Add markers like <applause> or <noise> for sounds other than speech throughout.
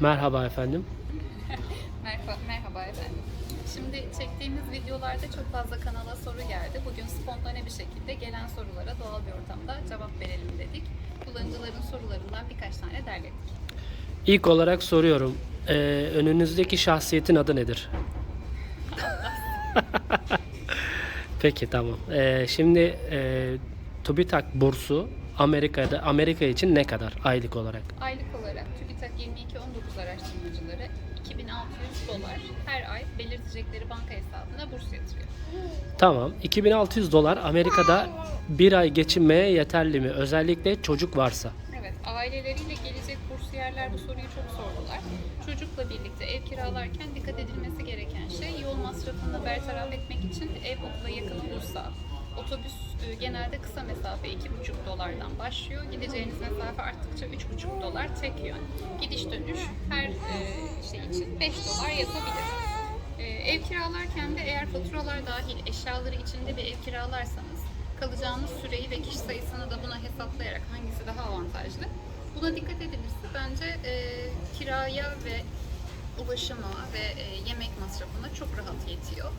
Merhaba efendim. <laughs> Merhaba, merhaba efendim. Şimdi çektiğimiz videolarda çok fazla kanala soru geldi. Bugün spontane bir şekilde gelen sorulara doğal bir ortamda cevap verelim dedik. Kullanıcıların sorularından birkaç tane derledik. İlk olarak soruyorum. Ee, önünüzdeki şahsiyetin adı nedir? <laughs> <laughs> Peki tamam. Ee, şimdi e, TÜBİTAK bursu Amerika'da Amerika için ne kadar aylık olarak? Aylık olarak TÜBİTAK 22-19 araştırmacıları 2600 dolar her ay belirtecekleri banka hesabına burs yatırıyor. Tamam. 2600 dolar Amerika'da bir ay geçinmeye yeterli mi? Özellikle çocuk varsa. Evet, aileleriyle gelecek bursiyerler bu soruyu çok sordular. Çocukla birlikte ev kiralarken dikkat edilmesi gereken şey yol masrafını bertaraf etmek için ev okula yakın olursa otobüs e, genelde kısa mesafe 2,5 dolardan başlıyor. Gideceğiniz mesafe arttıkça 3,5 dolar tek yön. Gidiş dönüş her e, şey için 5 dolar yapabilir. E, ev kiralarken de eğer faturalar dahil eşyaları içinde bir ev kiralarsanız kalacağınız süreyi ve kişi sayısını da buna hesaplayarak hangisi daha avantajlı buna dikkat edilirse bence e, kiraya ve ulaşıma ve e, yemek masrafına çok rahat yetiyor.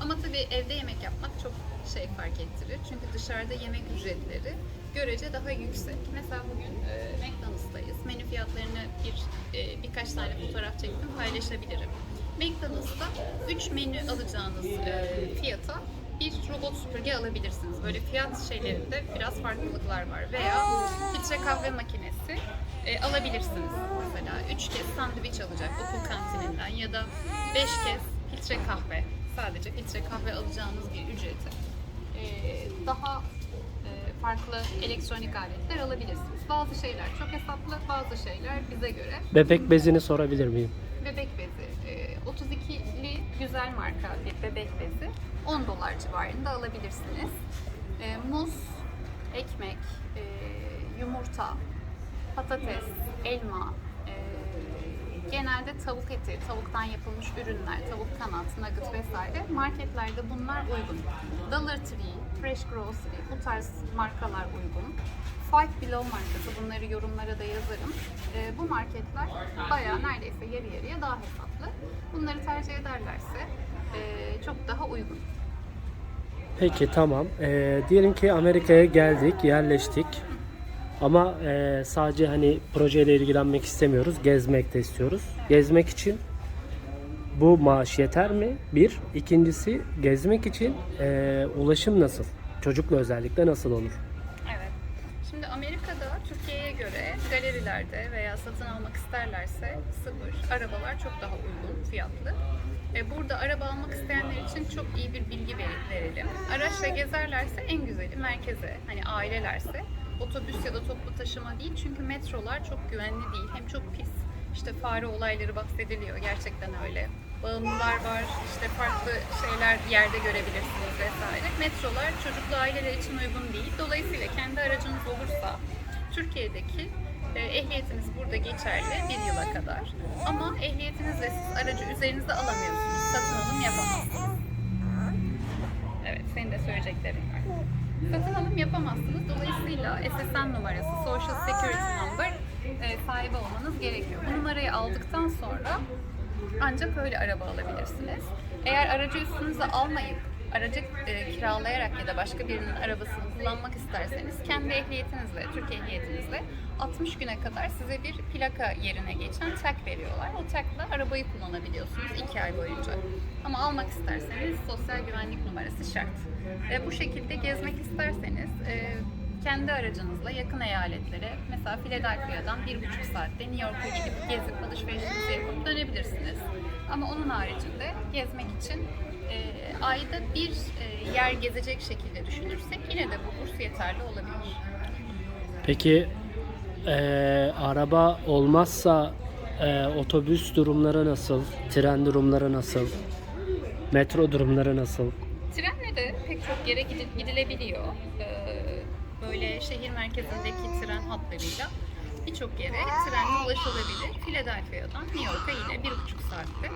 Ama tabii evde yemek yapmak çok şey fark ettirir. Çünkü dışarıda yemek ücretleri görece daha yüksek. Mesela bugün e, McDonald's'tayız. Menü fiyatlarını bir e, birkaç tane fotoğraf çektim paylaşabilirim. McDonald's'ta 3 menü alacağınız e, fiyata bir robot süpürge alabilirsiniz. Böyle fiyat şeylerinde biraz farklılıklar var. Veya filtre kahve makinesi e, alabilirsiniz. Mesela 3 kez sandviç alacak okul kantininden ya da 5 kez filtre kahve. Sadece filtre kahve alacağınız bir ücreti. E, daha e, farklı elektronik aletler alabilirsiniz. Bazı şeyler çok hesaplı, bazı şeyler bize göre Bebek bezini sorabilir miyim? bebek bezi. e, 32'li güzel marka bir bebek bezi 10 dolar civarında alabilirsiniz. E, muz, ekmek, e, yumurta, patates, elma, e, genelde tavuk eti, tavuktan yapılmış ürünler, tavuk kanat, nugget vesaire marketlerde bunlar uygun. Dollar Tree, Fresh Grocery bu tarz markalar uygun. Five Below markası bunları yorumlara da yazarım. E, bu marketler bayağı neredeyse yarı yarıya daha hesaplı. Bunları tercih ederlerse e, çok daha uygun. Peki tamam. Ee, diyelim ki Amerika'ya geldik, yerleştik. Ama e, sadece hani projeyle ilgilenmek istemiyoruz, gezmek de istiyoruz. Gezmek için bu maaş yeter mi? Bir. İkincisi gezmek için e, ulaşım nasıl? Çocukla özellikle nasıl olur? Evet. Şimdi Amerika'da Türkiye'ye göre galerilerde veya satın almak isterlerse sıfır arabalar çok daha uygun fiyatlı. E, Burada araba almak isteyenler için çok iyi bir bilgi ver- verelim. Araçla gezerlerse en güzeli merkeze, hani ailelerse otobüs ya da toplu taşıma değil çünkü metrolar çok güvenli değil. Hem çok pis. İşte fare olayları bahsediliyor. Gerçekten öyle. Bağımlılar var. işte farklı şeyler yerde görebilirsiniz vesaire. Metrolar çocuklu aileler için uygun değil. Dolayısıyla kendi aracınız olursa Türkiye'deki e, ehliyetiniz burada geçerli bir yıla kadar. Ama ehliyetinizle siz aracı üzerinizde alamıyorsunuz. Satın alım yapamazsınız. Evet, senin de söyleyeceklerin var. Satın alım yapamazsınız. Dolayısıyla SSN numarası, Social Security Number e, sahibi olmanız gerekiyor. Bu numarayı aldıktan sonra ancak öyle araba alabilirsiniz. Eğer aracı üstünüze almayıp aracı e, kiralayarak ya da başka birinin arabasını kullanmak isterseniz kendi ehliyetinizle, Türk ehliyetinizle 60 güne kadar size bir plaka yerine geçen tag veriyorlar. O tagla arabayı kullanabiliyorsunuz 2 ay boyunca. Ama almak isterseniz sosyal güvenlik numarası şart. E, bu şekilde gezmek isterseniz e, kendi aracınızla yakın eyaletlere mesela Philadelphia'dan bir buçuk saatte New York'a gidip gezip alışverişinizi yapıp dönebilirsiniz. Ama onun haricinde gezmek için e, ayda bir e, yer gezecek şekilde düşünürsek yine de bu burs yeterli olabilir. Peki e, araba olmazsa e, otobüs durumları nasıl? Tren durumları nasıl? Metro durumları nasıl? Trenle de pek çok yere gidi- gidilebiliyor. Ee, böyle şehir merkezindeki tren hatlarıyla. birçok yere trenle ulaşılabilir. Philadelphia'dan New York'a yine bir buçuk saatte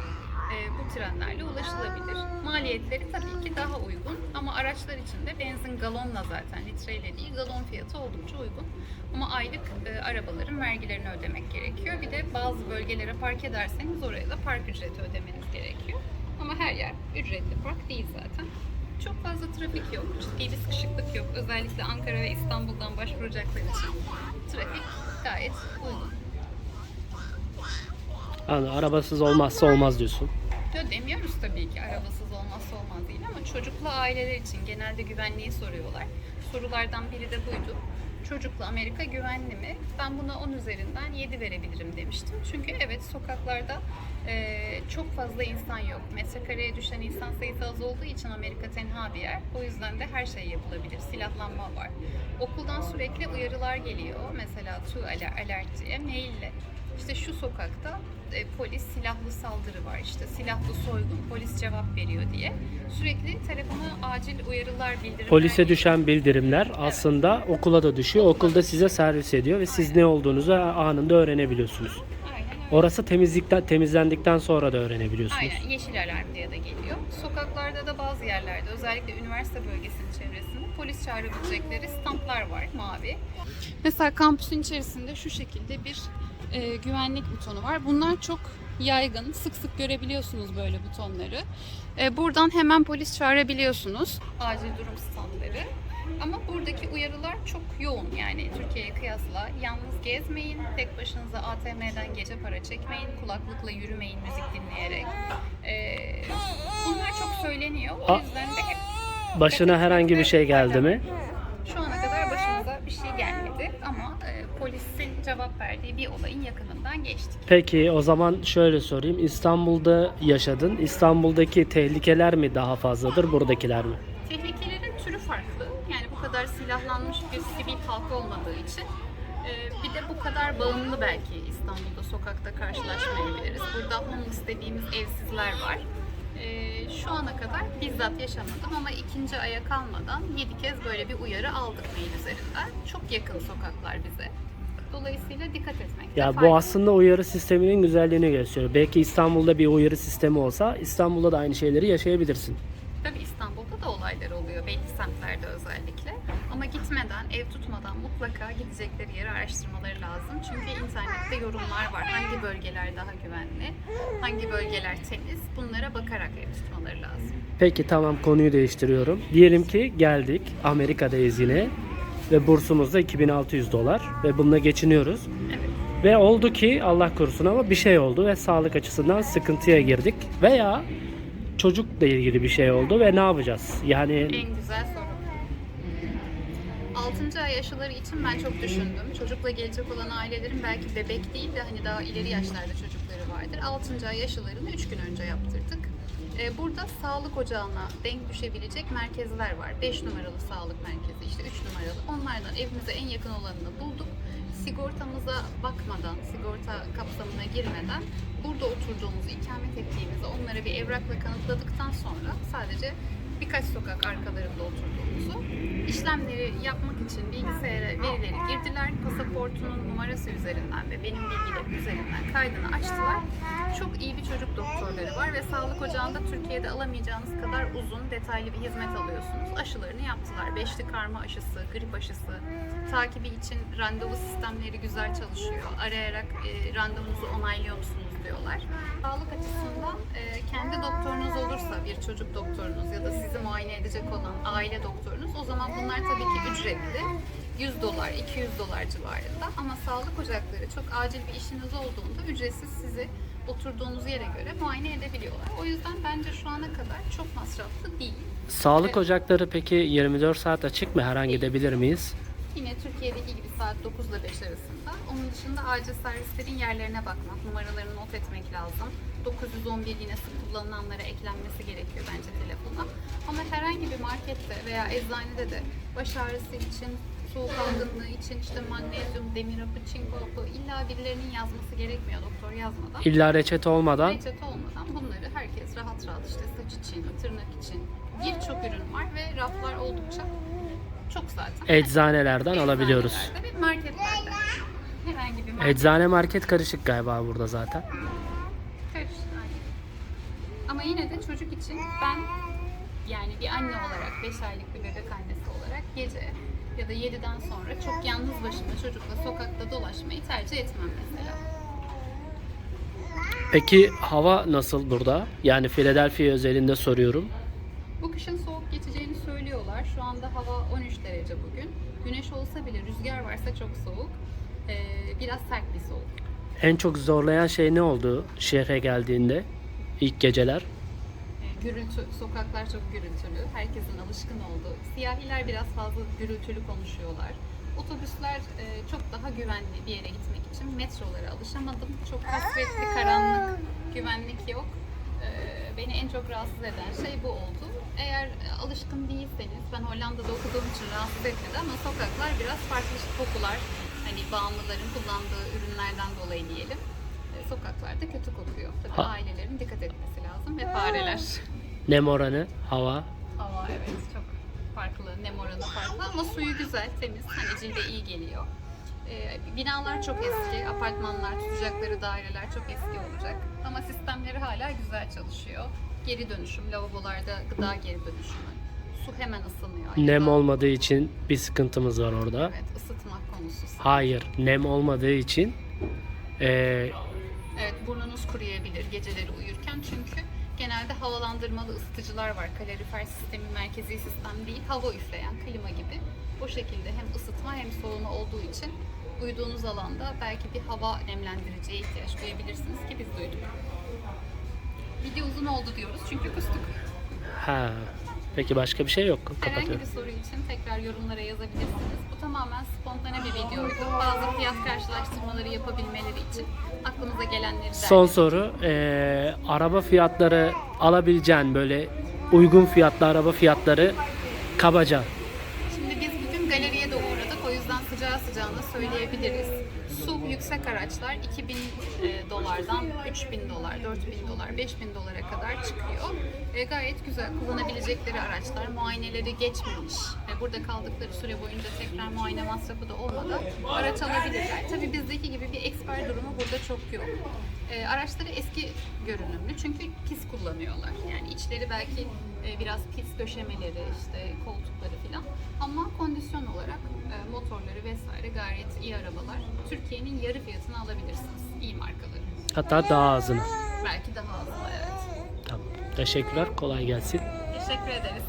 e, bu trenlerle ulaşılabilir. Maliyetleri tabii ki daha uygun ama araçlar için de benzin galonla zaten litreyle değil galon fiyatı oldukça uygun. Ama aylık e, arabaların vergilerini ödemek gerekiyor. Bir de bazı bölgelere park ederseniz oraya da park ücreti ödemeniz gerekiyor. Ama her yer ücretli park değil zaten. Çok fazla trafik yok, ciddi bir sıkışıklık yok. Özellikle Ankara ve İstanbul'dan başvuracaklar için trafik gayet uygun. Yani arabasız olmazsa olmaz diyorsun. Ya demiyoruz tabii ki arabasız olmazsa olmaz değil ama çocuklu aileler için genelde güvenliği soruyorlar. Sorulardan biri de buydu. Çocuklu Amerika güvenli mi? Ben buna 10 üzerinden 7 verebilirim demiştim. Çünkü evet sokaklarda eee, çok fazla insan yok. Metrekareye düşen insan sayısı az olduğu için Amerika tenha bir yer. O yüzden de her şey yapılabilir. Silahlanma var. Okuldan sürekli uyarılar geliyor. Mesela alert, alert diye maille. İşte şu sokakta e, polis silahlı saldırı var işte silahlı soygun polis cevap veriyor diye sürekli telefona acil uyarılar bildirimler Polise düşen bildirimler aslında okula da düşüyor. Okulda size servis ediyor ve siz ne olduğunuzu anında öğrenebiliyorsunuz. Orası temizlikten temizlendikten sonra da öğrenebiliyorsunuz. Aynen yeşil alarm diye de geliyor. Sokaklarda da bazı yerlerde özellikle üniversite bölgesinin çevresinde polis çağırabilecekleri standlar var mavi. Mesela kampüsün içerisinde şu şekilde bir e, güvenlik butonu var. Bunlar çok yaygın. Sık sık görebiliyorsunuz böyle butonları. E, buradan hemen polis çağırabiliyorsunuz. Acil durum standları. Ama buradaki uyarılar çok yoğun yani Türkiye'ye kıyasla. Yalnız gezmeyin, tek başınıza ATM'den gece para çekmeyin, kulaklıkla yürümeyin müzik dinleyerek. E, bunlar çok söyleniyor. O yüzden de hep Başına herhangi bir şey geldi mi? şu ana kadar başımıza bir şey gelmedi ama e, polisin cevap verdiği bir olayın yakınından geçtik. Peki o zaman şöyle sorayım. İstanbul'da yaşadın. İstanbul'daki tehlikeler mi daha fazladır, buradakiler mi? Tehlikelerin türü farklı. Yani bu kadar silahlanmış bir sivil halk olmadığı için e, bir de bu kadar bağımlı belki İstanbul'da sokakta karşılaşmayabiliriz. Burada homeless dediğimiz evsizler var. E, şu ana kadar bizzat yaşamadım ama ikinci aya kalmadan 7 kez böyle bir uyarı aldık mail üzerinden. Çok yakın sokaklar bize. Dolayısıyla dikkat etmekte Ya bu aslında uyarı sisteminin güzelliğini gösteriyor. Belki İstanbul'da bir uyarı sistemi olsa İstanbul'da da aynı şeyleri yaşayabilirsin. Tabii İstanbul'da da olaylar oluyor belli semtlerde özellikle. Ama gitmeden, ev tutmadan mutlaka gidecekleri yeri araştırmaları lazım. Çünkü internette yorumlar var. Hangi bölgeler daha güvenli, hangi bölgeler temiz bunlara bakarak ev tutmaları lazım. Peki tamam konuyu değiştiriyorum. Diyelim ki geldik Amerika'dayız yine ve bursumuz da 2600 dolar ve bununla geçiniyoruz. Evet. Ve oldu ki Allah korusun ama bir şey oldu ve sağlık açısından sıkıntıya girdik veya çocukla ilgili bir şey oldu ve ne yapacağız? Yani En güzel soru. 6. ay aşıları için ben çok düşündüm. Çocukla gelecek olan ailelerin belki bebek değil de hani daha ileri yaşlarda çocukları vardır. 6. ay aşılarını 3 gün önce yaptırdık. Ee, Burada sağlık ocağına denk düşebilecek merkezler var. 5 numaralı sağlık merkezi, işte 3 numaralı. Onlardan evimize en yakın olanını bulduk. Sigortamıza bakmadan, sigorta kapsamına girmeden burada oturduğumuzu, ikamet ettiğimizi onlara bir evrakla kanıtladıktan sonra sadece birkaç sokak arkalarında oturduğumuzu işlemleri yapmak için bilgisayara verileri girdiler. Pasaportunun numarası üzerinden ve benim bilgilerim üzerinden kaydını açtılar. Çok iyi bir çocuk doktorları var ve sağlık ocağında Türkiye'de alamayacağınız kadar uzun, detaylı bir hizmet alıyorsunuz. Aşılarını yaptılar. Beşli karma aşısı, grip aşısı, takibi için randevu sistemleri güzel çalışıyor. Arayarak e, randevunuzu onaylıyor musunuz diyorlar. Sağlık açısından e, kendi doktorunuz olursa bir çocuk doktorunuz ya da sizi muayene edecek olan aile doktorunuz o zaman bunlar tabii ki ücretli. 100 dolar, 200 dolar civarında ama sağlık ocakları çok acil bir işiniz olduğunda ücretsiz sizi oturduğunuz yere göre muayene edebiliyorlar. O yüzden bence şu ana kadar çok masraflı değil. sağlık Evet. ocakları peki 24 saat açık mı? Her an gidebilir miyiz? Yine Türkiye'deki gibi saat 9 ile 5 arasında. Onun dışında acil servislerin yerlerine bakmak, numaralarını not etmek lazım. 911 yine sık kullanılanlara eklenmesi gerekiyor bence telefona. Ama herhangi bir markette veya eczanede de baş ağrısı için, soğuk algınlığı için işte magnezyum, demir hapı, çinko hapı illa birilerinin yazması gerekmiyor doktor yazmadan. İlla reçete olmadan Reçete olmadan bunları herkes rahat rahat işte saç için, tırnak için birçok ürün var ve raflar oldukça çok zaten. eczanelerden alabiliyoruz. Eczanelerde ve marketlerde. herhangi bir marka Eczane market karışık galiba burada zaten. karışır. aynen. Ama yine de çocuk için ben yani bir anne olarak, 5 aylık bir bebek annesi olarak gece ya da 7'den sonra çok yalnız başına çocukla sokakta dolaşmayı tercih etmem mesela. Peki hava nasıl burada? Yani Philadelphia özelinde soruyorum. Bu kışın soğuk geçeceğini söylüyorlar. Şu anda hava 13 derece bugün. Güneş olsa bile rüzgar varsa çok soğuk. Ee, biraz sert bir soğuk. En çok zorlayan şey ne oldu şehre geldiğinde? İlk geceler. Ee, Gürültü, sokaklar çok gürültülü. Herkesin alışkın olduğu. Siyahiler biraz fazla gürültülü konuşuyorlar. Otobüsler e, çok daha güvenli bir yere gitmek için metrolara alışamadım. Çok hasretli, karanlık, güvenlik yok. Ee, beni en çok rahatsız eden şey bu oldu. Eğer e, alışkın değilseniz, ben Hollanda'da okuduğum için rahatsız etmedi ama sokaklar biraz farklı kokular, hani bağımlıların kullandığı ürünlerden dolayı diyelim. e, Sokaklarda kötü kokuyor. Tabii Ha. ailelerin dikkat etmesi lazım ve fareler. <laughs> Nem oranı, hava. Hava evet çok farklı, nem oranı farklı ama suyu güzel, temiz, hani cilde iyi geliyor. Ee, binalar çok eski, apartmanlar, tutacakları daireler çok eski olacak. Ama sistemleri hala güzel çalışıyor. Geri dönüşüm, lavabolarda gıda geri dönüşümü. Su hemen ısınıyor. Nem Gıda- olmadığı için bir sıkıntımız var orada. Evet, ısıtmak konusu. Hayır, nem olmadığı için eee, Evet, burnunuz kuruyabilir geceleri uyurken çünkü genelde havalandırmalı ısıtıcılar var. Kalorifer sistemi merkezi sistem değil, hava üfleyen klima gibi. O şekilde hem ısıtma hem soğuma olduğu için uyuduğunuz alanda belki bir hava nemlendiriciye ihtiyaç duyabilirsiniz ki biz duyduk. Video uzun oldu diyoruz çünkü kustuk. ha. Peki başka bir şey yok. Herhangi Kapatıyorum. bir soru için tekrar yorumlara yazabilirsiniz. Bu tamamen spontane bir videoydu. Bazı fiyat karşılaştırmaları yapabilmeleri için aklımıza gelenleri Son soru. eee, araba fiyatları alabileceğin böyle uygun fiyatlı araba fiyatları kabaca. Sıcağına söyleyebiliriz. SUV yüksek araçlar 2000 e, dolardan 3000 dolar, 4000 dolar, 5000 dolara kadar çıkıyor. E, gayet güzel kullanabilecekleri araçlar. Muayeneleri geçmemiş ve burada kaldıkları süre boyunca tekrar muayene masrafı da olmadan araç alabilirler. Tabii bizdeki gibi bir eksper durumu burada çok yok. E, araçları eski görünümlü çünkü pis kullanıyorlar. Yani içleri belki e, biraz pis döşemeleri, işte koltukları falan. Ama kondisyon olarak e, motorları vesaire gayet iyi arabalar. Türkiye'nin yarı fiyatını alabilirsiniz. İyi markaları. Hatta daha azını. Belki daha az. Evet. Tamam. Teşekkürler. Kolay gelsin. Teşekkür ederiz.